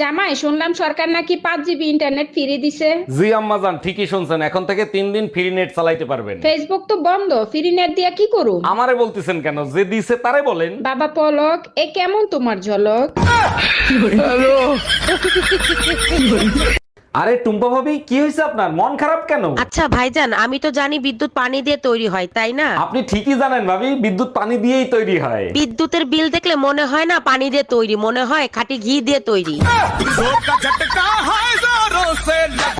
জামাই শুনলাম সরকার নাকি পাঁচ জিবি ইন্টারনেট ফ্রি দিছে। জি আম্মা জান ঠিকই শুনছেন। এখন থেকে তিন দিন ফ্রি নেট চালাইতে পারবেন। ফেসবুক তো বন্ধ ফ্রি নেট দিয়া কি করুম? আমারে বলতেছেন কেন? যে দিছে তারে বলেন। বাবা পলক এ কেমন তোমার ঝলক? আরে টুম্পা ভাবি কি হয়েছে আপনার? মন খারাপ কেন? আচ্ছা ভাইজান আমি তো জানি বিদ্যুৎ পানি দিয়ে তৈরি হয় তাই না? আপনি ঠিকই জানেন ভাবি বিদ্যুৎ পানি দিয়েই তৈরি হয়। বিদ্যুতের বিল দেখলে মনে হয় না পানি দিয়ে তৈরি মনে হয় খাঁটি ঘি দিয়ে তৈরি।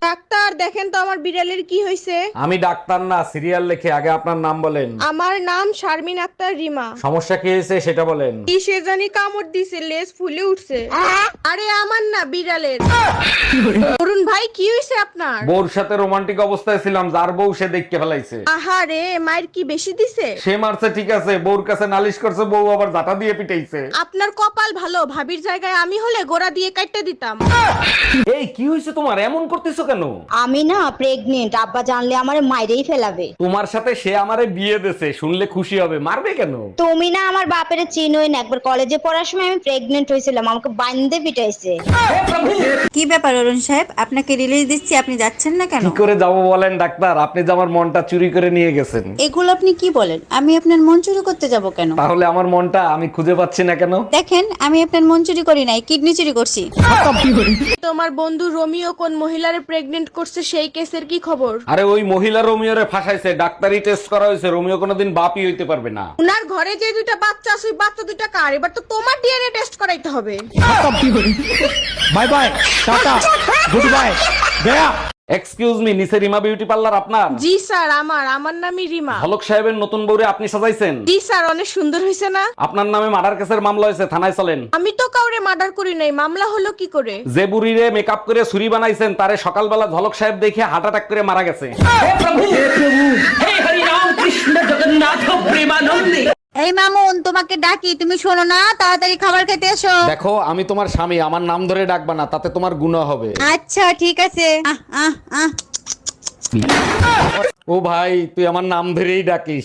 ডাক্তার দেখেন তো আমার বিড়ালের কি হয়েছে। আমি ডাক্তার না সিরিয়াল লেখে আগে আপনার নাম বলেন। আমার নাম শারমিন আক্তার রিমা। সমস্যা কি হয়েছে সেটা বলেন। কি সে জানি কামড় দিছে লেজ ফুলে উঠছে। আরে আমার না বিড়ালের। ভাই কি হয়েছে আপনার? বউর সাথে রোমান্টিক অবস্থায় ছিলাম যার বউ সে দেখতে ফেলাইছে। আহারে মায়ের কি বেশি দিছে? সে মারছে ঠিক আছে বউর কাছে নালিশ করছে বউ আবার জাটা দিয়ে পিটাইছে। আপনার কপাল ভালো ভাবির জায়গায় আমি হলে গোড়া দিয়ে কাটতে দিতাম। এই কি হয়েছে তোমার? এমন করতেছো কেন? আমি না প্রেগনেন্ট আব্বা জানলে আমার মাইরেই ফেলাবে। তোমার সাথে সে আমারে বিয়ে দেছে শুনলে খুশি হবে। মারবে কেন? তুমি না আমার বাপের চিনোই না। একবার কলেজে পড়ার সময় আমি প্রেগনেন্ট হয়েছিলাম আমাকে বান্ধে পিটাইছে। কি ব্যাপার অরুণ সাহেব? আপনাকে রিলিজ দিচ্ছি আপনি যাচ্ছেন না কেন? কি করে যাব বলেন ডাক্তার? আপনি যে আমার মনটা চুরি করে নিয়ে গেছেন। এগুলো আপনি কি বলেন? আমি আপনার মন চুরি করতে যাব কেন? তাহলে আমার মনটা আমি খুঁজে পাচ্ছি না কেন? দেখেন আমি আপনার মন চুরি করি নাই কিডনি চুরি করছি। তোমার বন্ধু রোমিও কোন মহিলারে প্রেগনেন্ট করছে সেই কেসের কি খবর? আরে ওই মহিলা রোমিওরে ফাঁসাইছে ডাক্তারি টেস্ট করা হয়েছে রোমিও কোনোদিন বাপই হইতে পারবে না। উনার ঘরে যে দুইটা বাচ্চা আছে ওই বাচ্চা দুইটা কার? এবার তো তোমার ডিএনএ টেস্ট করাইতে হবে। Bye bye tata. Good bye. Gaya excuse me নিচে রিমা বিউটি পার্লার আপনার? জি স্যার আমার আমার নামই রিমা। হলক সাহেবের নতুন বউরে আপনি সাজাইছেন? জি স্যার অনেক সুন্দর হয়েছে না? আপনার নামে মার্ডার কেসের মামলা হয়েছে থানায় চলেন। আমি তো কাউরে মার্ডার করি নাই মামলা হলো কি করে? যে বুড়িরে মেকআপ করে ছুরি বানাইছেন তারে সকালবেলা ঝলক সাহেব দেখে হার্ট অ্যাটাক করে মারা গেছে। এই মামুন তোমাকে ডাকি তুমি শোনো না তাড়াতাড়ি খাবার খেতে এসো। দেখো আমি তোমার স্বামী আমার নাম ধরে ডাকবা না তাতে তোমার গুনাহ হবে। আচ্ছা ঠিক আছে। আহ আহ আহ। ও ভাই তুই আমার নাম ধরেই ডাকিস।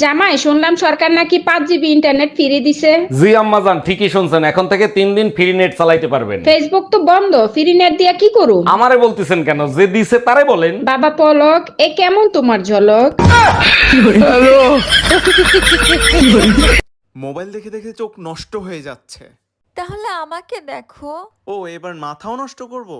জামাই শুনলাম সরকার নাকি পাঁচ জিবি ইন্টারনেট ফ্রি দিছে। জি আম্মাজান ঠিকই শুনছেন। এখন থেকে তিন দিন ফ্রি নেট চালাইতে পারবেন। ফেসবুক তো বন্ধ ফ্রি নেট দিয়া কি করুম? আমারে বলতেছেন কেন? যে দিছে তারে বলেন। বাবা পলক এ কেমন তোমার ঝলক? মোবাইল দেখে দেখে চোখ নষ্ট হয়ে যাচ্ছে। তাহলে আমাকে দেখো। ও এবার মাথাও নষ্ট করব।